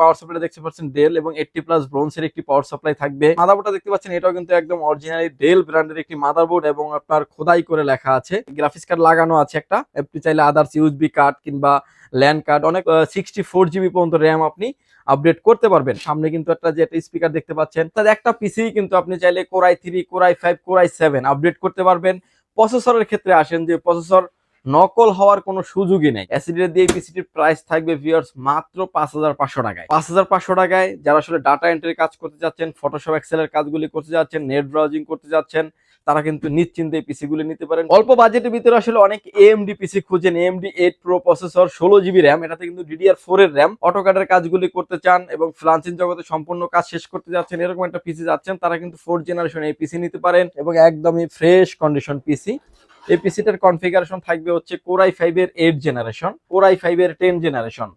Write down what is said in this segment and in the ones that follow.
Power supply দেখতে পাচ্ছেন del এবং এইটটি প্লাস ব্রোন্সের একটি পাওয়ার সাপ্লাই থাকবে। মাদারবোর্ডটা দেখতে পাচ্ছেন, এটাও কিন্তু একদম অরিজিনালি ডেল ব্র্যান্ডের একটি মাদারবোর্ড এবং আপনার খোদাই করে লেখা আছে। গ্রাফিক্স কার্ড লাগানো আছে একটা। আপনি চাইলে আদার্স ইউজবি কার্ড কিংবা ল্যান্ড কার্ড অনেক সিক্সটি ফোর জিবি পর্যন্ত র্যাম আপনি আপডেট করতে পারবেন। সামনে কিন্তু একটা যে একটা স্পিকার দেখতে পাচ্ছেন, তার একটা পিসি কিন্তু আপনি চাইলে core i three core i five core i seven update করতে পারবেন। প্রসেসরের ক্ষেত্রে আসেন যে প্রসেসর নকল হওয়ার কোনো সুযোগই নেই। অ্যাসিডি দিয়ে পিসিটির প্রাইস থাকবে ভিউয়ার্স মাত্র পাঁচ হাজার পাঁচশো টাকায়। পাঁচ হাজার পাঁচশো টাকায় যারা আসলে ডাটা এন্ট্রির কাজ করতে যাচ্ছেন ফটোশপ এক্সেলের কাজগুলি করতে যাচ্ছেন নেট ব্রাউজিং করতে যাচ্ছেন তারা কিন্তু নিশ্চিন্তে এই পিসি গুলি নিতে পারেন। অল্প বাজেটের ভিতরে আসলে অনেক এএমডি পিসি খুঁজেন। এমডি এইট প্রো প্রসেসর ষোলো জিবি র্যাম এটাতে কিন্তু ডিডিআর ফোর এর র্যাম অটোকাডের কাজগুলি করতে চান এবং ফ্লান্সিং জগতে সম্পূর্ণ কাজ শেষ করতে যাচ্ছেন, এরকম একটা পিসি যাচ্ছেন, তারা কিন্তু ফোর জেনারেশন এই পিসি নিতে পারেন এবং একদমই ফ্রেশ কন্ডিশন পিসি এই পিসিটার কনফিগারেশন থাকবে হচ্ছে কোরাই ফাইভ এর eight generation core i five এর ten generation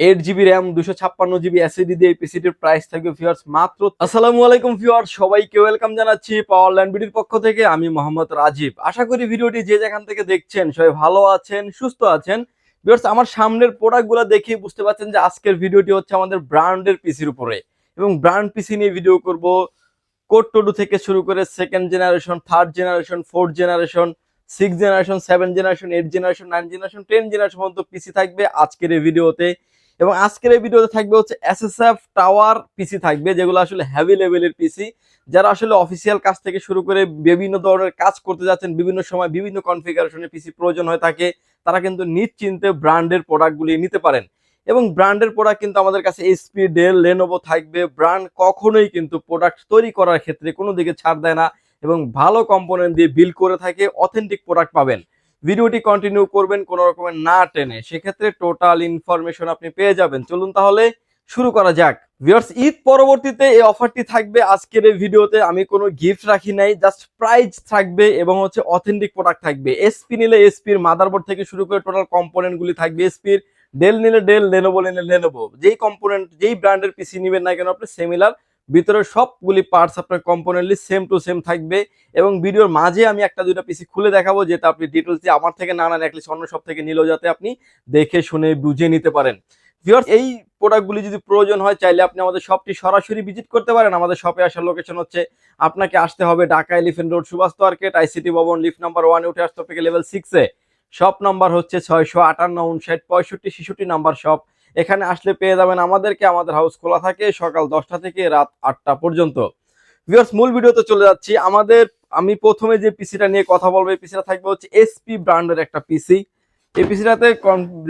eight GB RAM দুশো ছাপ্পান্ন জিবি এসিডি দিয়ে পিসিটির প্রাইস থাকবে ভিউয়ার্স মাত্র আসসালামু আলাইকুম ভিউয়ার্স সবাইকে ওয়েলকাম জানাচ্ছি পাওয়ার ল্যান্ড বিডির পক্ষ থেকে, আমি মোহাম্মদ রাজীব। আশা করি ভিডিওটি যে যেখান থেকে দেখছেন সবাই ভালো আছেন, সুস্থ আছেন। ভিউয়ার্স আমার সামনের প্রোডাক্টগুলো দেখে বুঝতে পারছেন যে আজকের ভিডিওটি হচ্ছে আমাদের ব্র্যান্ডের পিসির উপরে। এবং ব্র্যান্ড পিসি নিয়ে ভিডিও করব কোড টু থেকে শুরু করে second generation third generation fourth generation six generation seven generation eight generation nine generation ten generation পর্যন্ত পিসি থাকবে আজকের এই ভিডিওতে। এবং আজকের এই ভিডিওতে থাকবে হচ্ছে এসএসএফ টাওয়ার পিসি থাকবে, যেগুলো আসলে হ্যাভি লেভেলের পিসি যারা আসলে অফিসিয়াল কাজ থেকে শুরু করে বিভিন্ন ধরনের কাজ করতে যাচ্ছেন, বিভিন্ন সময় বিভিন্ন কনফিগারেশনের পিসি প্রয়োজন হয়ে থাকে, তারা কিন্তু নিশ্চিন্তে ব্র্যান্ডের প্রোডাক্টগুলি নিতে পারেন। এবং ব্র্যান্ডের প্রোডাক্ট কিন্তু আমাদের কাছে এসপি ডেল লেনোভো থাকবে। ব্র্যান্ড কখনোই কিন্তু প্রোডাক্ট তৈরি করার ক্ষেত্রে কোনো দিকে ছাড় দেয় না এবং ভালো কম্পোনেন্ট দিয়ে বিল করে থাকে অথেন্টিক প্রোডাক্ট পাবেন। ভিডিওটি কন্টিনিউ করবেন, কোনো রকমের না টেনে। সেক্ষেত্রে টোটাল ইনফরমেশন আপনি পেয়ে যাবেন। চলুন তাহলে শুরু করা যাক। ভিউয়ার্স ঈদ পরবর্তীতে এই অফারটি থাকবে আজকের এই ভিডিওতে। আমি কোনো গিফট রাখি নাই জাস্ট প্রাইজ থাকবে এবং হচ্ছে অথেন্টিক প্রোডাক্ট থাকবে। এসপি নিলে এসপির মাদারবোর্ড থেকে শুরু করে টোটাল কম্পোনেন্টগুলি থাকবে। এসপির ডেল নিলে ডেল লেনোভো নিলে লেনোভো যেই কম্পোনেন্ট যেই ব্র্যান্ডের পিসি নেবেন না কেন, আপনি সিমিলার ভিতরে সবগুলি পার্টস আপনার কম্পোনেন্টলি সেম টু সেম থাকবে। এবং ভিডিওর মাঝে আমি একটা দুইটা পিসি খুলে দেখাবো, যেটা আপনি ডিটেলস দিয়ে আমার থেকে না নেন অ্যাটলিস্ট অন্য সব থেকে নিলেও যাতে আপনি দেখে শুনে বুঝে নিতে পারেন। এই প্রোডাক্টগুলি যদি প্রয়োজন হয়, চাইলে আপনি আমাদের শপটি সরাসরি ভিজিট করতে পারেন। আমাদের শপে আসার লোকেশন হচ্ছে, আপনাকে আসতে হবে Dhaka elephant road Subhash market ICT Bhaban lift number ওয়ানে উঠে আসতে হবে লেভেল সিক্সে শপ নাম্বার হচ্ছে ছয়শো আটান্ন, উনষাট, পঁয়ষট্টি, ছেষট্টি নাম্বার শপ। এখানে আসলে পেয়ে যাবেন আমাদেরকে, আমাদের হাউস খোলা থাকে সকাল দশটা থেকে রাত আটটা পর্যন্ত। ভিউয়ার্স, মূল ভিডিওতে চলে যাচ্ছি। আমাদের, আমি প্রথমে যে পিসিটা নিয়ে কথা বলব, এই পিসিটা থাকবে হচ্ছে এসপি ব্র্যান্ডের একটা পিসি। এই পিসিটাতে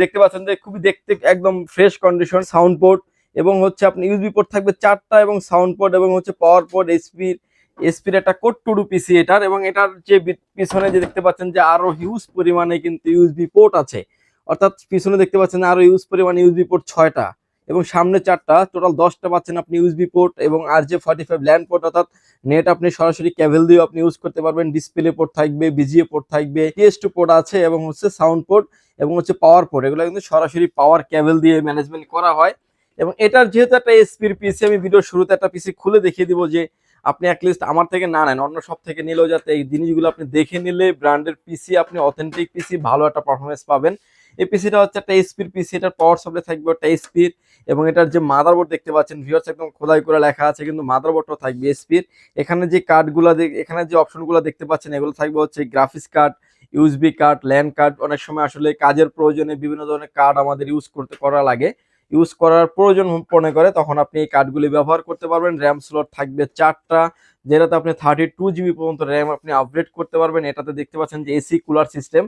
দেখতে পাচ্ছেন যে খুবই দেখতে একদম ফ্রেশ কন্ডিশন, সাউন্ড পোর্ট এবং হচ্ছে আপনি ইউজবি পোর্ট থাকবে চারটা এবং সাউন্ড পোর্ট এবং হচ্ছে পাওয়ার পোর্ট, এসপির এসপির একটা কোড টুডু পিসি এটার এবং এটার যে পিছনে যে দেখতে পাচ্ছেন যে আরও হিউজ পরিমাণে কিন্তু ইউজবি পোর্ট আছে। অর্থাৎ পিছনে দেখতে পাচ্ছেন আরও ইউজ পরিমাণে ইউজবি পোর্ট ছয়টা এবং সামনে চারটা টোটাল দশটা পাচ্ছেন আপনি ইউজবি পোর্ট এবং আর যে ফর্টি ফাইভ ল্যান্ড পোর্ট অর্থাৎ নেট আপনি সরাসরি ক্যাবেল দিয়েও আপনি ইউজ করতে পারবেন। ডিসপ্লে পোর্ট থাকবে বিজিএ পোর্ট থাকবে টিএস টু পোর্ট আছে এবং হচ্ছে সাউন্ড পোর্ট এবং হচ্ছে পাওয়ার পোর্ট এগুলো কিন্তু সরাসরি পাওয়ার ক্যাবেল দিয়ে ম্যানেজমেন্ট করা হয়। এবং এটার যেহেতু একটা এসপির পিসি আমি ভিডিও শুরুতে একটা পিসি খুলে দেখিয়ে দিব যে আপনি অ্যাটলিস্ট আমার থেকে না নেন, অন্য সব থেকে নিলেও যাতে এই জিনিসগুলো আপনি দেখে নিলে ব্র্যান্ডের পিসি আপনি অথেন্টিক পিসি ভালো একটা পারফরমেন্স পাবেন। এই পিসিটা হচ্ছে একটা এসপির পিসি এটার পাওয়ার সাপ্লাই থাকবে একটা এসপির এবং এটার যে মাদারবোর্ড দেখতে পাচ্ছেন ভিউয়ার্স একদম খোদাই করে লেখা আছে, কিন্তু মাদারবোর্ডটাও থাকবে এসপির এখানে যে কার্ডগুলো এখানে যে অপশনগুলো দেখতে পাচ্ছেন, এগুলো থাকবে হচ্ছে graphics card USB card land card অনেক সময় আসলে কাজের প্রয়োজনে বিভিন্ন ধরনের কার্ড আমাদের ইউজ করতে করা লাগে। ইউজ করার প্রয়োজন মনে করে, তখন আপনি এই কার্ডগুলি ব্যবহার করতে পারবেন। র্যাম স্লট থাকবে চারটা, যেটাতে আপনি থার্টি টু জিবি পর্যন্ত র্যাম আপনি আপগ্রেড করতে পারবেন। এটাতে দেখতে পাচ্ছেন যে এসি কুলার সিস্টেম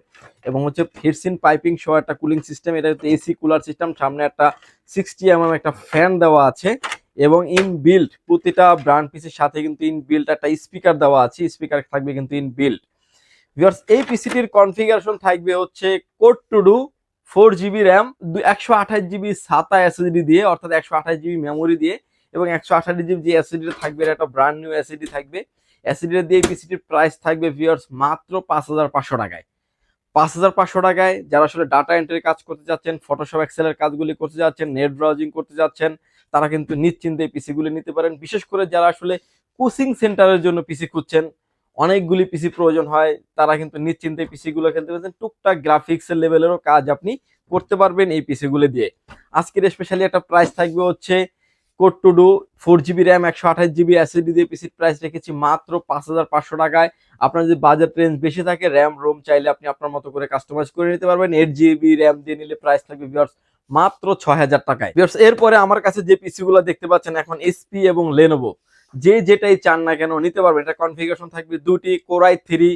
এবং হচ্ছে হিটসিন পাইপিং সহ একটা কুলিং সিস্টেম এটা হচ্ছে এসি কুলার সিস্টেম সামনে একটা সিক্সটি এমএম একটা ফ্যান দেওয়া আছে এবং ইন বিল্ড প্রতিটা ব্র্যান্ড পিসির সাথে কিন্তু ইন বিল্ড একটা স্পিকার দেওয়া আছে। স্পিকার থাকবে কিন্তু ইন বিল্ড ভিউয়ার্স এই পিসিটির কনফিগারেশন থাকবে হচ্ছে core two duo four GB RAM একশো আঠাশ জিবি সাতা এসএসডি দিয়ে, অর্থাৎ একশো আঠাশ জিবি মেমোরি দিয়ে এবং একশো আঠাশ জিবি যে এসএসডি থাকবে, এটা একটা ব্র্যান্ড নিউ এসএসডি থাকবে। এসএসডি দিয়ে পিসিটির প্রাইস থাকবে ভিউয়ার্স মাত্র পাঁচ হাজার পাঁচশো টাকায়। পাঁচ হাজার পাঁচশো টাকায় যারা আসলে ডাটা এন্ট্রির কাজ করতে যাচ্ছেন ফটোশপ এক্সেলের কাজগুলি করতে যাচ্ছেন নেট ব্রাউজিং করতে যাচ্ছেন তারা কিন্তু নিশ্চিন্তে পিসিগুলি নিতে পারেন। বিশেষ করে যারা আসলে কোচিং সেন্টারের জন্য পিসি খুঁজছেন অনেকগুলি পিসি প্রয়োজন হয়, তারা কিন্তু নিশ্চিন্তে পিসি গুলো খেলতে পারছেন। টুকটাক গ্রাফিক্সের লেভেলেরও কাজ আপনি করতে পারবেন এই পিসিগুলো দিয়ে। আজকের স্পেশালি একটা প্রাইস থাকবে হচ্ছে core two duo four GB RAM একশো আঠাশ জিবি এসএসডি দিয়ে পিসির প্রাইস রেখেছি মাত্র পাঁচ হাজার পাঁচশো টাকায়। আপনার যদি বাজেট রেঞ্জ বেশি থাকে র্যাম রোম চাইলে আপনি আপনার মতো করে কাস্টমাইজ করে নিতে পারবেন। এইট জিবি র্যাম দিয়ে নিলে প্রাইস থাকবে ভিউয়ার্স মাত্র ছয় হাজার টাকায়। ভিউয়ার্স এরপরে আমার কাছে যে পিসিগুলো দেখতে পাচ্ছেন এখন এসপি এবং লেনোভো যে যেটাই চান না কেন নিতে পারবেন। এটা কনফিগারেশন থাকবে দুটি core i three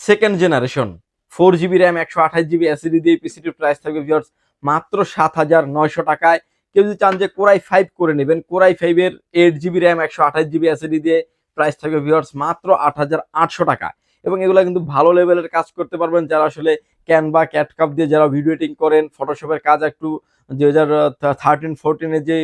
second generation four GB RAM একশো আঠাশ জিবি এসিডি দিয়ে পিসিটির প্রাইস থাকবে ভিওর্স মাত্র সাত হাজার নয়শো টাকায়। কেউ যদি চান যে কোরাই ফাইভ করে নেবেন কোরাই ফাইভের এইট জিবি র্যাম একশো আঠাশ জিবি এসিডি দিয়ে প্রাইস থাকবে ভিওর্স মাত্র আট হাজার আটশো টাকা এবং এগুলো কিন্তু ভালো লেভেলের কাজ করতে পারবেন যারা আসলে ক্যানভা ক্যাটকাপ দিয়ে যারা ভিডিও এডিটিং করেন ফটোশপের কাজ একটু দুই হাজার থার্টিন ফোরটিনের যে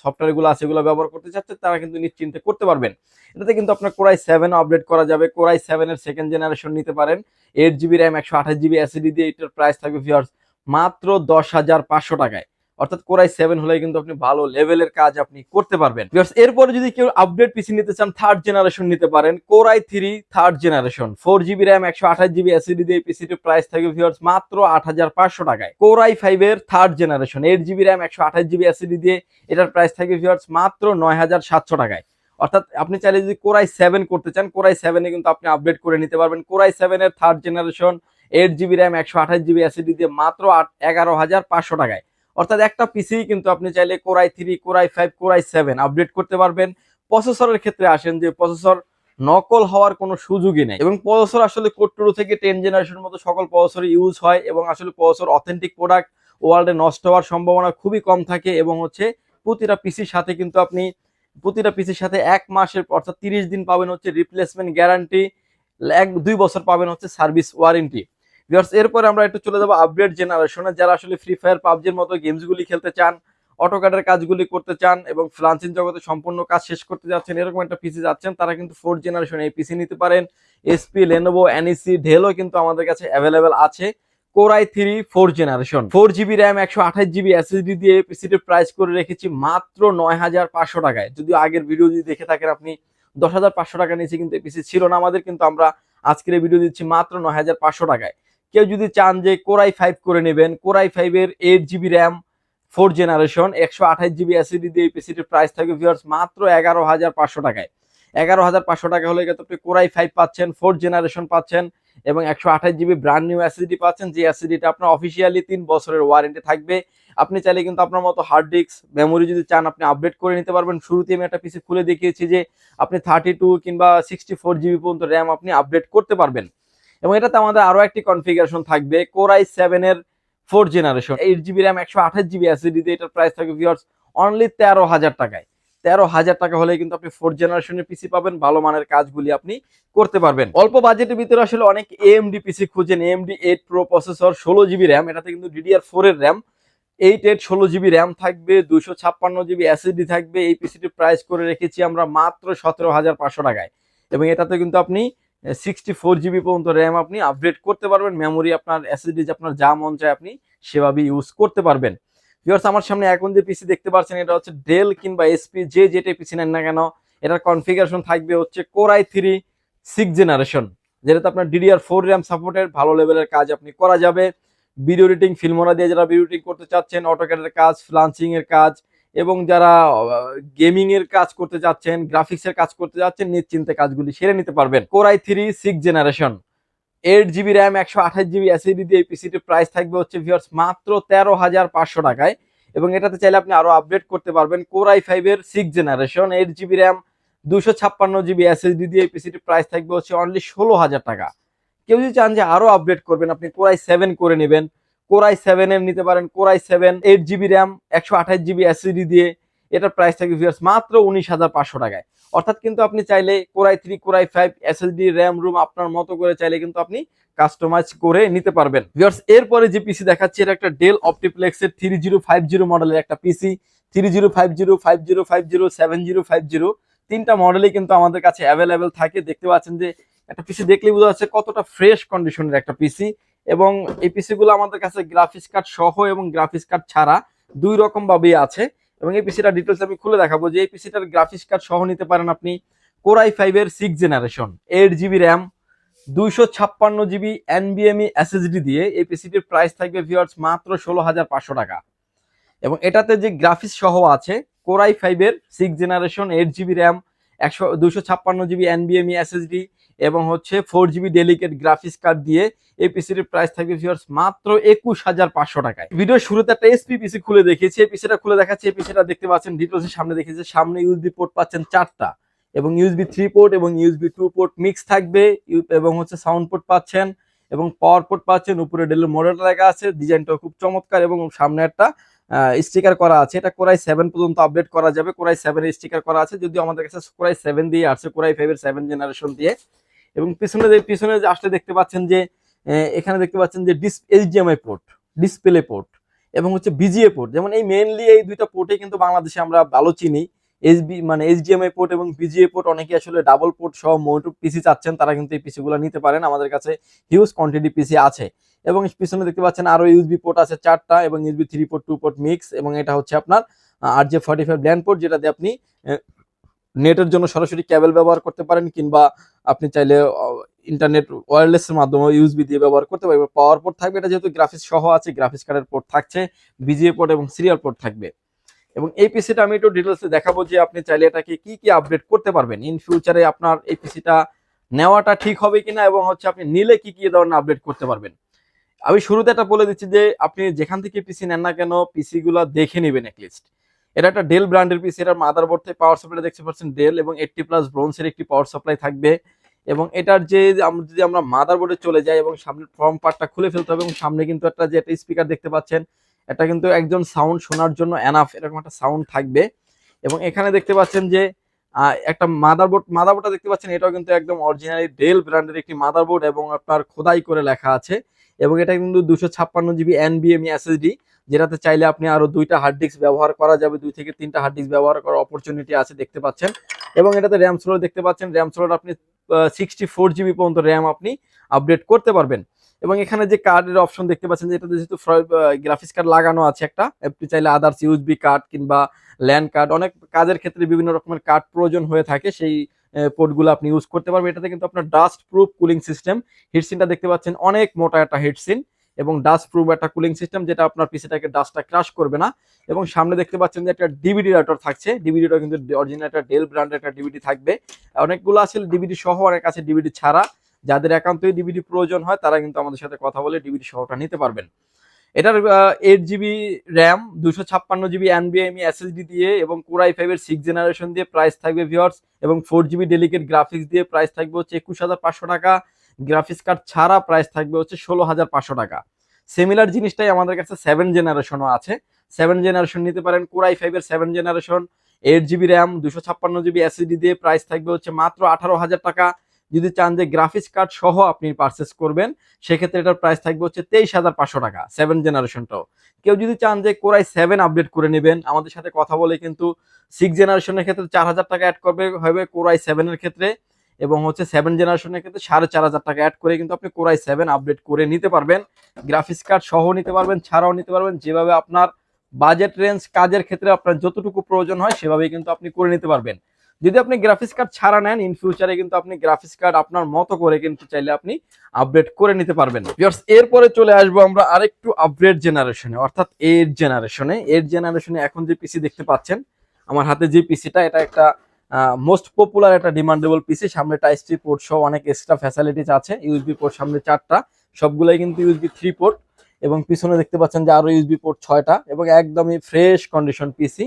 সফটওয়্যারগুলো আছে, এগুলো ব্যবহার করতে চাচ্ছে, তারা কিন্তু নিশ্চিন্তে করতে পারবেন। এটাতে কিন্তু আপনার কোরাই সেভেন আপডেট করা যাবে। কোরাই সেভেনের সেকেন্ড জেনারেশন নিতে পারেন। এইট জিবি র্যাম একশো আঠাশ জিবি এসিডি দিয়ে এটার প্রাইস থাকবে ভিউয়ার্স মাত্র দশ হাজার পাঁচশো টাকায়। অর্থাৎ কোরাই সেভেন হলে কিন্তু আপনি ভালো লেভেলের কাজ আপনি করতে পারবেন। এরপরে যদি কেউ আপডেট পিসি নিতে চান থার্ড জেনারেশন নিতে পারেন। Core i three third generation four GB RAM একশো আঠাশ জিবি এসিডি দিয়ে পিসিটির প্রাইস থাকবে ভিউয়ার্স মাত্র আট হাজার পাঁচশো টাকায়। কোরাই ফাইভ এর third generation eight GB RAM একশো আঠাশ জিবি এসিডি দিয়ে এটার প্রাইস থাকবে ভিউয়ার্স মাত্র নয় হাজার সাতশো টাকায়। অর্থাৎ আপনি চাইলে যদি কোরাই সেভেন করতে চান, কোরাই সেভেনে কিন্তু আপনি আপডেট করে নিতে পারবেন। কোরাই সেভেনের third generation eight GB RAM একশো আঠাশ জিবি এসিডি দিয়ে মাত্র আট, এগারো হাজার পাঁচশো টাকায়। অর্থাৎ একটা পিসি কিন্তু আপনি চাইলে core i three, core i five, core i seven update করতে পারবেন। প্রসেসরের ক্ষেত্রে আসেন যে প্রসেসর নকল হওয়ার কোনো সুযোগই নেই। এবং প্রসেসর আসলে কোট্টুরু থেকে টেন জেনারেশন মতো সকল প্রসেসর ইউজ হয় এবং আসলে প্রসেসর অথেন্টিক প্রোডাক্ট ওয়ার্ল্ডে নষ্ট হওয়ার সম্ভাবনা খুবই কম থাকে এবং হচ্ছে প্রতিটা পিসির সাথে কিন্তু আপনি প্রতিটা পিসির সাথে এক মাসের অর্থাৎ তিরিশ দিন পাবেন হচ্ছে রিপ্লেসমেন্ট গ্যারান্টি এক দুই বছর পাবেন হচ্ছে সার্ভিস ওয়ারেন্টি ভিউয়ার্স এরপরে আমরা একটু চলে যাব আপডেট জেনারেশনে যারা আসলে ফ্রি ফায়ার পাবজির মতো গেমসগুলি খেলতে চান অটোকাটের কাজগুলি করতে চান এবং ফ্রান্সিন জগতে সম্পূর্ণ কাজ শেষ করতে যাচ্ছেন, এরকম একটা পিসি যাচ্ছেন, তারা কিন্তু ফোর্থ জেনারেশন এই পিসি নিতে পারেন। এসপি লেনোভো এনইসি ঢেলও কিন্তু আমাদের কাছে অ্যাভেলেবেল আছে। Core i three four generation four GB RAM একশো আঠাশ জিবি এসএসডি দিয়ে পিসিটির প্রাইস করে রেখেছি মাত্র নয় হাজার পাঁচশো টাকায়। যদি আগের ভিডিও যদি দেখে থাকেন আপনি, দশ হাজার পাঁচশো টাকা নিয়েছি কিন্তু পিসি ছিল না আমাদের, কিন্তু আমরা আজকের ভিডিও দিচ্ছি মাত্র নয় হাজার পাঁচশো টাকায়। কেউ যদি চান যে কোরাই ফাইভ করে নেবেন, কোরাই ফাইভের eight GB RAM four generation একশো আঠাশ জিবি এসিডি দিয়ে পিসিটির প্রাইস থাকবে ভিউয়ার্স মাত্র এগারো হাজার পাঁচশো টাকায়। এগারো হাজার পাঁচশো টাকা হলে কিন্তু আপনি কোরাই ফাইভ পাচ্ছেন ফোর জেনারেশন পাচ্ছেন এবং একশো আঠাশ জিবি ব্র্যান্ড নিউ অ্যাসিডি পাচ্ছেন, যে অ্যাসিডিটা আপনার অফিসিয়ালি তিন বছরের ওয়ারেন্টি থাকবে। আপনি চাইলে কিন্তু আপনার মতো হার্ড ডিস্ক মেমোরি যদি চান আপনি আপডেট করে নিতে পারবেন। শুরুতে আমি একটা পিসি খুলে দেখিয়েছি যে আপনি থার্টি টু কিংবা সিক্সটি ফোর জিবি পর্যন্ত র্যাম আপনি আপডেট করতে পারবেন। এবং এটাতে আমাদের আরও একটি কনফিগারেশন থাকবে কোরাই সেভেন এর four generation eight GB RAM একশো আঠাশ জিবি এসিডি এটার প্রাইস থাকবে ভিউয়ার্স অনলি তেরো হাজার টাকায়। তেরো হাজার টাকা হলে কিন্তু আপনি ফোর জেনারেশনের পিসি পাবেন, ভালো মানের কাজগুলি আপনি করতে পারবেন। অল্প বাজেটের ভিতরে আসলে অনেক এএমডি পিসি খুঁজেন এএমডি এইট প্রো প্রসেসর ষোলো জিবি র্যাম এটাতে কিন্তু ডিডিআর ফোর এর র্যাম এইট এইট ষোলো জিবি র্যাম থাকবে দুশো ছাপ্পান্ন জিবি অ্যাসিডি থাকবে, এই পিসিটির প্রাইস করে রেখেছি আমরা মাত্র সতেরো হাজার পাঁচশো টাকায়। এবং এটাতে কিন্তু আপনি সিক্সটি ফোর জিবি পর্যন্ত র্যাম আপনি আপডেট করতে পারবেন। মেমোরি আপনার এসএসডি আপনার যা মন চায় আপনি সেভাবে ইউজ করতে পারবেন। ভিউয়ার্স আমার সামনে এখন যে পিসি দেখতে পাচ্ছেন, এটা হচ্ছে ডেল কিংবা এসপি যে যেটা পিসি নেন না কেন, এটার কনফিগারেশন থাকবে হচ্ছে কোরাই থ্রি সিক্স জেনারেশন যেটাতে আপনার ডিডিআর ফোর র্যাম সাপোর্টের ভালো লেভেলের কাজ আপনি করা যাবে। ভিডিও এডিটিং ফিল্মরা দিয়ে যারা ভিডিও এডিটিং করতে চাচ্ছেন অটোক্যাডের কাজ ফ্লান্সিং এর কাজ এবং যারা গেমিং এর কাজ করতে যাচ্ছেন গ্রাফিক্স এর কাজ করতে যাচ্ছেন, নিশ্চিন্তে কাজগুলি সেরে নিতে পারবেন। Core i three six generation eight GB RAM একশো আঠাশ জিবি এসএসডি দিয়ে পিসিটির প্রাইস থাকবে হচ্ছে ভিউয়ার্স মাত্র তেরো হাজার পাঁচশো টাকায়। এবং এটাতে চাইলে আপনি আরও আপডেট করতে পারবেন কোরাই ফাইভ এর six generation eight GB RAM দুশো ছাপ্পান্ন জিবি এসএসডি দিয়ে পিসিটির প্রাইস থাকবে হচ্ছে অনলি ষোলো হাজার টাকা। কেউ যদি চান যে আরও আপডেট করবেন, আপনি কোরাই সেভেন করে নেবেন। কোরাই সেভেন এর নিতে পারেন। Core i seven eight GB RAM একশো আঠাশ জিবি এসএসডি দিয়ে। এটার প্রাইস থাকবে ভিউয়ার্স মাত্র উনিশ হাজার পাঁচশো টাকায়। অর্থাৎ কিন্তু আপনি চাইলে core i three core i five SSD RAM room আপনার মতো করে চাইলে কিন্তু আপনি কাস্টমাইজ করে নিতে পারবেন। ভিউয়ার্স এরপরে যে পিসি দেখাচ্ছি, এটা একটা ডেল অপটিপ্লেক্সের থ্রি জিরো ফাইভ জিরো মডেলের একটা PC three zero five zero five zero five zero seven zero five zero তিনটা মডেলই কিন্তু আমাদের কাছে অ্যাভেলেবেল থাকে। দেখতে পাচ্ছেন যে একটা পিসি দেখলেই বোঝা যাচ্ছে কতটা ফ্রেশ কন্ডিশনের একটা পিসি এবং এই পিসি গুলো আমাদের কাছে গ্রাফিক্স কার্ড সহ এবং গ্রাফিক্স কার্ড ছাড়া দুই রকম ভাবেই আছে। এবং এই পিসিটা ডিটেলস আমি খুলে দেখাবো যে এই পিসিটার গ্রাফিক্স কার্ড সহ নিতে পারেন আপনি কোরাই ফাইভের six generation eight GB RAM দুইশো ছাপ্পান্ন জিবি এনবিএমই এসএসডি দিয়ে এই পিসিটির প্রাইস থাকবে ভিউয়ার্স মাত্র ষোলো হাজার পাঁচশো টাকা। এবং এটাতে যে গ্রাফিক্স সহ আছে কোরাই ফাইভের six generation eight GB RAM একশো দুশো ছাপ্পান্ন জিবি এনবিএমই এসএসডি এবং হচ্ছে four GB dedicated graphics card দিয়ে এই পিসিটির প্রাইস থাকবে ভিউয়ার্স মাত্র একুশ হাজার পাঁচশো টাকায়। ভিডিও শুরুতে একটা এসপি পিসি খুলে দেখিয়েছি। এই পিসিটা খুলে দেখাচ্ছি। এই পিসিটা দেখতে পাচ্ছেন ডিটেলসের সামনে দেখেছি সামনে ইউএসবি পোর্ট পাচ্ছেন চারটা এবং ইউএসবি থ্রি পোর্ট এবং ইউএসবি টু পোর্ট মিক্স থাকবে। এবং হচ্ছে সাউন্ড পোর্ট পাচ্ছেন এবং পাওয়ার পোর্ট পাচ্ছেন। উপরে ডেলের মডেল লেখা আছে। ডিজাইনটা খুব চমৎকার এবং সামনে একটা স্টিকার করা আছে। এটা কোরাই সেভেন পর্যন্ত আপডেট করা যাবে। কোরাই সেভেন স্টিকার করা আছে। যদিও আমাদের কাছে কোরাই সেভেন দিয়ে আসছে কোরাই ফাইভের সেভেন জেনারেশন দিয়ে। এবং পিছনে যে পিছনে যে আসলে দেখতে পাচ্ছেন যে এখানে দেখতে পাচ্ছেন যে dish HDMI port display port এবং হচ্ছে বিজিএ পোর্ট যেমন এই মেইনলি এই দুইটা পোর্টে কিন্তু বাংলাদেশে আমরা ভালো চিনি। এইচবি মানে এইচডিএমআই পোর্ট এবং বিজিএ পোর্ট অনেকে আসলে ডাবল পোর্ট সহ মোটু পিসি চাচ্ছেন, তারা কিন্তু এই পিসিগুলো নিতে পারেন। আমাদের কাছে হিউজ কোয়ান্টিটি পিসি আছে। এবং পিছনে দেখতে পাচ্ছেন আরও ইউএসবি পোর্ট আছে চারটা এবং USB three port two port mix এবং এটা হচ্ছে আপনার R J forty five land port যেটাতে আপনি নেটের জন্য সরাসরি কেবল ব্যবহার করতে পারেন কিংবা আপনি চাইলে ইন্টারনেট ওয়্যারলেস এর মাধ্যমে ইউএসবি দিয়ে ব্যবহার করতে পারবেন। পাওয়ার পোর্ট থাকবে, এটা যেহেতু গ্রাফিক্স সহ আছে গ্রাফিক্স কার্ডের পোর্ট থাকছে বিজিএ পোর্ট এবং সিরিয়াল পোর্ট থাকবে। এবং এই পিসিটা আমি একটু ডিটেলসে দেখাবো যে আপনি চাইলে এটাকে কি কি আপডেট করতে পারবেন। ইন ফিউচারে আপনার এই পিসিটা নেওয়াটা ঠিক হবে কিনা এবং হচ্ছে আপনি নিলে কি কি ধরনের আপডেট করতে পারবেন। আমি শুরুতে এটা বলে দিচ্ছি যে, আপনি যেখান থেকে পিসি নেন না কেন পিসি গুলা দেখে নেবেন লিস্ট এটা একটা ডেল ব্র্যান্ডের পিস এটার মাদারবোর্ড থেকে পাওয়ার সাপ্লাই দেখতে পাচ্ছেন ডেল এবং এইটটি প্লাস ব্রোন্সের একটি পাওয়ার সাপ্লাই থাকবে এবং এটার যে যদি আমরা মাদারবোর্ডে চলে যাই এবং সামনের ফর্ম পার্টটা খুলে ফেলতে হবে এবং সামনে কিন্তু একটা যে একটা স্পিকার দেখতে পাচ্ছেন, এটা কিন্তু একজন সাউন্ড শোনার জন্য এনাফ এরকম একটা সাউন্ড থাকবে এবং এখানে দেখতে পাচ্ছেন যে একটা মাদারবোর্ড মাদারবোর্ডটা দেখতে পাচ্ছেন, এটাও কিন্তু একদম অরিজিনালি ডেল ব্র্যান্ডের একটি মাদারবোর্ড এবং আপনার খোদাই করে লেখা আছে এবং এটা কিন্তু দুশো ছাপ্পান্ন জিবি এনবিএমই এসএসডি যেটাতে চাইলে আপনি আরও দুইটা হার্ড ডিস্ক ব্যবহার করা যাবে, দুই থেকে তিনটা হার্ড ডিস্ক ব্যবহার করার অপরচুনিটি আছে দেখতে পাচ্ছেন। এবং এটাতে র্যাম স্লোট দেখতে পাচ্ছেন র্যাম স্লোট আপনি সিক্সটি ফোর জিবি পর্যন্ত র্যাম আপনি আপডেট করতে পারবেন। এবং এখানে যে কার্ডের অপশন দেখতে পাচ্ছেন, যে এটাতে যেহেতু গ্রাফিক্স কার্ড লাগানো আছে একটা, আপনি চাইলে আদার্স ইউএসবি কার্ড কিংবা ল্যান্ড কার্ড অনেক কাজের ক্ষেত্রে বিভিন্ন রকমের কার্ড প্রয়োজন হয়ে থাকে, সেই পোর্টগুলো আপনি ইউজ করতে পারবেন। এটাতে কিন্তু আপনার ডাস্ট প্রুফ কুলিং সিস্টেম হিটসিনটা দেখতে পাচ্ছেন, অনেক মোটা একটা হিটসিন এবং ডাস্ট প্রুফ একটা কুলিং সিস্টেম যেটা আপনার পিসিটাকে ডাস্টটা ক্রাশ করবে না। এবং সামনে দেখতে পাচ্ছেন যে একটা ডিভিডি রাইটার থাকছে। ডিভিডিটা কিন্তু অরিজিনাল একটা ডেল ব্র্যান্ডের একটা ডিভিডি থাকবে। অনেকগুলো আছে ডিভিডি সহ অনেক আছে ডিভিডি ছাড়া। যাদের একান্তই ডিভিডি প্রয়োজন হয়, তারা কিন্তু আমাদের সাথে কথা বলে ডিভিডি সহটা নিতে পারবেন। এটার এইট জিবি র্যাম দুশো ছাপ্পান্ন জিবি এনবিএমই এসএসডি দিয়ে এবং কোরাই ফাইভের সিক্স জেনারেশন দিয়ে প্রাইস থাকবে ভিওর্স এবং ফোর জিবি ডেলিকেট গ্রাফিক্স দিয়ে প্রাইস থাকবে হচ্ছে একুশ হাজার পাঁচশো টাকা। গ্রাফিক্স কার্ড ছাড়া প্রাইস থাকবে হচ্ছে ষোলো হাজার পাঁচশো টাকা। সিমিলার জিনিসটাই আমাদের কাছে সেভেন জেনারেশনও আছে। সেভেন জেনারেশন নিতে পারেন কোরাই ফাইভের seven generation eight GB RAM দুশো ছাপ্পান্ন জিবি এসএসডি দিয়ে প্রাইস থাকবে হচ্ছে মাত্র আঠারো হাজার টাকা। যদি চান যে গ্রাফিক্স কার্ড সহ আপনি পারচেস করবেন, সেক্ষেত্রে এটার প্রাইস থাকবে হচ্ছে তেইশ হাজার পাঁচশো টাকা সেভেন জেনারেশনটাও কেউ যদি চান যে কোরাই সেভেন আপডেট করে নেবেন, আমাদের সাথে কথা বলে কিন্তু সিক্স জেনারেশনের ক্ষেত্রে চার হাজার টাকা অ্যাড করবে, হবে কোরাই সেভেনের ক্ষেত্রে। এবং হচ্ছে সেভেন জেনারেশনের ক্ষেত্রে সাড়ে চার হাজার টাকা অ্যাড করে কিন্তু আপনি কোরাই সেভেন আপডেট করে নিতে পারবেন। গ্রাফিক্স কার্ড সহ নিতে পারবেন, ছাড়াও নিতে পারবেন। যেভাবে আপনার বাজেট রেঞ্জ কাজের ক্ষেত্রে আপনার যতটুকু প্রয়োজন হয় সেভাবেই কিন্তু আপনি করে নিতে পারবেন। যদি আপনি গ্রাফিক্স কার্ড ছাড়া নেন ইন ফিউচারে কিন্তু আপনি গ্রাফিক্স কার্ড আপনার মতো করে কিন্তু চাইলে আপনি আপডেট করে নিতে পারবেন। এরপরে চলে আসব আমরা আরেকটু আপগ্রেড জেনারেশনে অর্থাৎ এর জেনারেশনে এর জেনারেশনে এখন যে পিসি দেখতে পাচ্ছেন, আমার হাতে যে পিসিটা এটা একটা মোস্ট পপুলার একটা ডিমান্ডেবল পিসি সামনে টাইস থ্রি পোর্ট সহ অনেক এক্সট্রা ফ্যাসিলিটিস আছে ইউএসবি পোর্ট সামনে চারটা, সবগুলাই কিন্তু ইউএসবি থ্রি পোর্ট এবং পিছনে দেখতে পাচ্ছেন যে আরও ইউএসবি পোর্ট ছয়টা এবং একদমই ফ্রেশ কন্ডিশন পিসি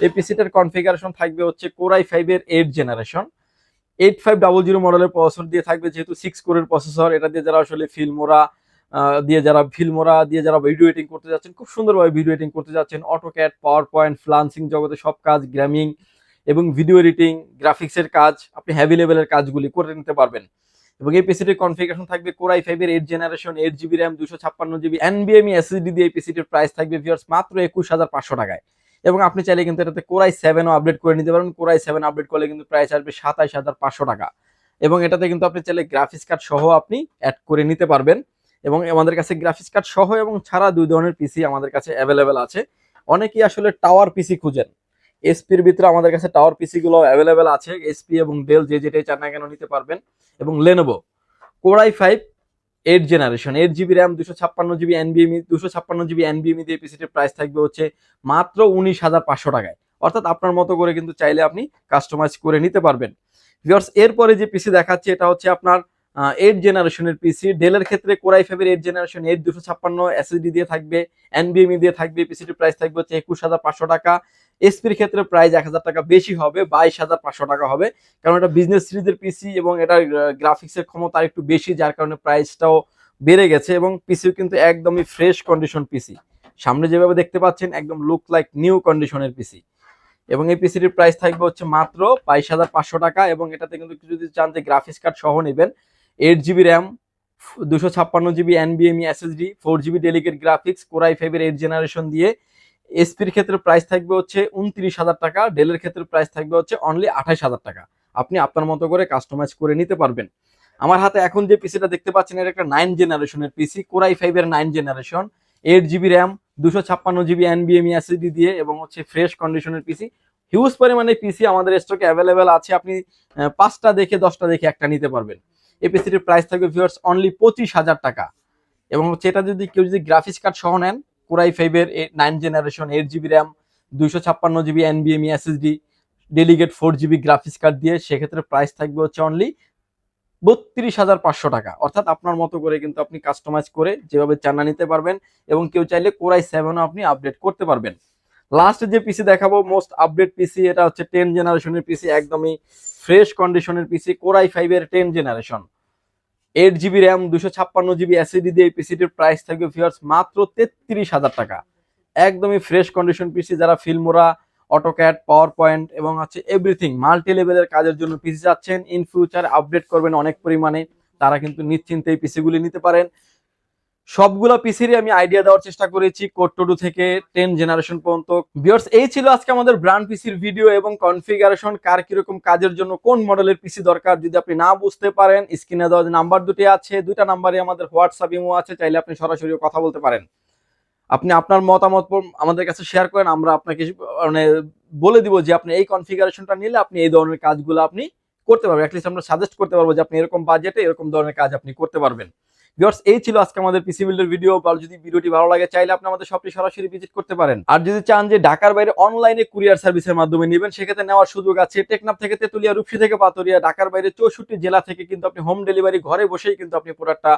এই পিসিটার কনফিগারেশন থাকবে হচ্ছে কোরাই ফাইভের eight generation eight five double zero মডেলের প্রসেসর দিয়ে থাকবে, যেহেতু সিক্স কোরের প্রসেসর এটা দিয়ে যারা আসলে ফিল্মোরা দিয়ে যারা ফিল্মোরা দিয়ে যারা ভিডিও এডিটিং করতে যাচ্ছেন, খুব সুন্দরভাবে ভিডিও এডিটিং করতে যাচ্ছেন। অটোক্যাট পাওয়ার পয়েন্ট ফ্লান্সিং জগতে সব কাজ গ্রামিং এবং ভিডিও এডিটিং গ্রাফিক্সের কাজ, আপনি হ্যাভি লেভেলের কাজগুলি করে নিতে পারবেন। এবং এই পিসিটির কনফিগারেশন থাকবে কোরাই ফাইভের eight generation eight GB RAM দুশো ছাপ্পান্ন জিবি এনবিএমই এসএসডি দিয়ে এই পিসিটির প্রাইস থাকবে ভিউয়ার্স মাত্র একুশ হাজার পাঁচশো টাকায়। এবং আপনি চাইলে কিন্তু এটাতে কোরাই সেভেনও আপডেট করে নিতে পারবেন কোরাই সেভেন আপডেট করলে কিন্তু প্রাইস আসবে সাতাইশ হাজার পাঁচশো টাকা। এবং এটাতে কিন্তু আপনি চাইলে গ্রাফিক্স কার্ড সহ আপনি অ্যাড করে নিতে পারবেন। এবং আমাদের কাছে গ্রাফিক্স কার্ড সহ এবং ছাড়া দুই ধরনের পিসি আমাদের কাছে অ্যাভেলেবেল আছে। অনেকেই আসলে টাওয়ার পিসি খুঁজেন। এসপির ভিতরে আমাদের কাছে টাওয়ার পিসি গুলো অ্যাভেলেবেল আছে। এসপি এবং ডেল যে যেটাই চান না কেন নিতে পারবেন। এবং Lenovo core i five eight generation eight GB RAM দুশো ছাপ্পান্ন জিবি এনবিএমই দুশো ছাপ্পান্ন জিবি এনবিএমই দিয়ে পিসিটির প্রাইস থাকবে হচ্ছে মাত্র উনিশ হাজার পাঁচশো টাকায়। অর্থাৎ আপনার মতো করে কিন্তু চাইলে আপনি কাস্টমাইজ করে নিতে পারবেন। ভিউয়ার্স এরপরে যে পিসি দেখাচ্ছে, এটা হচ্ছে আপনার এইট জেনারেশনের পিসি ডেলের ক্ষেত্রে কোরাই ফাইভের এইট জেনারেশন এইট দুশো ছাপ্পান্ন এসএসডি দিয়ে থাকবে এনবিএমই দিয়ে থাকবে পিসিটির প্রাইস থাকবে হচ্ছে একুশ হাজার পাঁচশো টাকা। এসপির ক্ষেত্রে প্রাইস এক হাজার টাকা বেশি হবে, বাইশ হাজার পাঁচশো টাকা হবে। কারণ এটা বিজনেস সিরিজের পিসি এবং এটার গ্রাফিক্সের ক্ষমতা একটু বেশি, যার কারণে প্রাইসটাও বেড়ে গেছে এবং পিসিও কিন্তু একদমই ফ্রেশ কন্ডিশন পিসি সামনে যেভাবে দেখতে পাচ্ছেন, একদম লুক লাইক নিউ কন্ডিশনের পিসি এবং এই পিসিটির প্রাইস থাকবে হচ্ছে মাত্র বাইশ হাজার পাঁচশো টাকা এবং এটাতে কিন্তু যদি চান যে গ্রাফিক্স কার্ড সহ নেবেন এইট জিবি র্যাম দুশো ছাপ্পান্ন GB এনবিএমই SSD four GB dedicated graphics core i ফাইভের এইট জেনারেশন দিয়ে এসপির ক্ষেত্রে প্রাইস থাকবে হচ্ছে উনত্রিশ হাজার টাকা ডেলের ক্ষেত্রে প্রাইস থাকবে হচ্ছে অনলি আঠাশ হাজার টাকা। আপনি আপনার মতো করে কাস্টমাইজ করে নিতে পারবেন। আমার হাতে এখন যে পিসিটা দেখতে পাচ্ছেন এটা একটা নাইন জেনারেশনের পিসি কোরাই ফাইভের nine generation eight GB RAM দুশো ছাপ্পান্ন জিবি এনবিএমই এসএসডি দিয়ে এবং হচ্ছে ফ্রেশ কন্ডিশনের পিসি হিউজ পরিমাণে পিসি আমাদের স্টকে অ্যাভেলেবেল আছে। আপনি পাঁচটা দেখে, দশটা দেখে একটা নিতে পারবেন। এই পিসিটির প্রাইস থাকবে ভিউয়ার্স অনলি পঁচিশ হাজার টাকা। এবং হচ্ছে এটা যদি কেউ যদি গ্রাফিক্স কার্ড সহ নেন কোরাই ফাইভের nine generation eight GB RAM দুইশো ছাপ্পান্ন GB এনবিএমই SSD dedicated four GB graphics card দিয়ে সেক্ষেত্রে প্রাইস থাকবে হচ্ছে অনলি বত্রিশ হাজার পাঁচশো টাকা। অর্থাৎ আপনার মতো করে কিন্তু আপনি কাস্টমাইজ করে যেভাবে চান্না নিতে পারবেন এবং কেউ চাইলে কোরাই সেভেনও আপনি আপডেট করতে পারবেন। লাস্ট যে পিসি দেখাবো মোস্ট আপডেট পিসি এটা হচ্ছে টেন জেনারেশনের পিসি একদমই ফ্রেশ কন্ডিশনের পিসি কোরাই ফাইভের ten generation eight GB RAM দুশো ছাপ্পান্ন জিবি এসিডি দিয়ে পিসিটির প্রাইস থাকবে ফিওর্স মাত্র তেত্রিশ হাজার টাকা। একদমই ফ্রেশ কন্ডিশন পিসি যারা ফিল্মোরা অটোক্যাট পাওয়ার পয়েন্ট এবং হচ্ছে এভরিথিং মাল্টি লেভেলের কাজের জন্য পিসি যাচ্ছেন ইন ফিউচার আপডেট করবেন অনেক পরিমাণে, তারা কিন্তু নিশ্চিন্তে এই পিসিগুলি নিতে পারেন। সবগুলো পিসিরই আমি আইডিয়া দেওয়ার চেষ্টা করেছি কোড থেকে টেন জেনারেশন পর্যন্ত। বিয়ার্স এই ছিল আজকে আমাদের ব্র্যান্ড পিসির ভিডিও এবং কনফিগারেশন কার কীরকম কাজের জন্য কোন মডেলের পিসি দরকার, যদি আপনি না বুঝতে পারেন স্ক্রিনে দেওয়া নাম্বার দুটি আছে, দুইটা নাম্বারে আমাদের হোয়াটসঅ্যাপ ইমো আছে, চাইলে আপনি সরাসরি কথা বলতে পারেন। আপনি আপনার মতামত আমাদের কাছে শেয়ার করেন, আমরা আপনাকে মানে বলে দিব যে আপনি এই কনফিগারেশনটা নিলে আপনি এই ধরনের কাজগুলো আপনি করতে পারবেন। অ্যাটলিস্ট আমরা সাজেস্ট করতে পারব যে আপনি এরকম বাজেটে এরকম ধরনের কাজ আপনি করতে পারবেন। ভিউয়ার্স এই ছিল আজকে আমাদের পিসি বিল্ডের ভিডিও বা যদি ভিডিওটি ভালো লাগে, চাইলে আপনি আমাদের শপটি সরাসরি ভিজিট করতে পারেন। আর যদি চান যে ঢাকার বাইরে অনলাইনে কুরিয়ার সার্ভিসের মাধ্যমে নেবেন, সেক্ষেত্রে নেওয়ার সুযোগ আছে টেকনাফ থেকে তেতুলিয়া, রূপসী থেকে পাতুরিয়া ঢাকার বাইরে চৌষট্টি জেলা থেকে কিন্তু আপনি হোম ডেলিভারি ঘরে বসেই কিন্তু আপনি প্রোডাক্টটা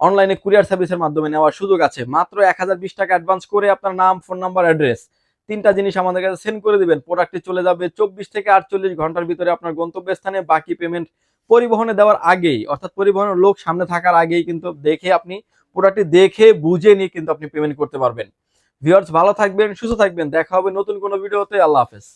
অনলাইনে কুরিয়ার সার্ভিসের মাধ্যমে নেওয়ার সুযোগ আছে। মাত্র এক হাজার বিশ টাকা অ্যাডভান্স করে আপনার নাম ফোন নাম্বার অ্যাড্রেস তিনটা জিনিস আমাদের কাছে সেন্ড করে দিবেন। প্রোডাক্টটি চলে যাবে চব্বিশ থেকে আটচল্লিশ ঘণ্টার ভিতরে আপনার গন্তব্যস্থানে, বাকি পেমেন্ট পরিবহনে দেওয়ার আগেই, অর্থাৎ পরিবহনের লোক সামনে থাকার আগেই কিন্তু দেখে আপনি প্রোডাক্টটি দেখে বুঝে নিয়ে কিন্তু আপনি পেমেন্ট করতে পারবেন। ভিউয়ার্স ভালো থাকবেন, সুস্থ থাকবেন, দেখা হবে নতুন কোনো ভিডিওতে আল্লাহ হাফেজ।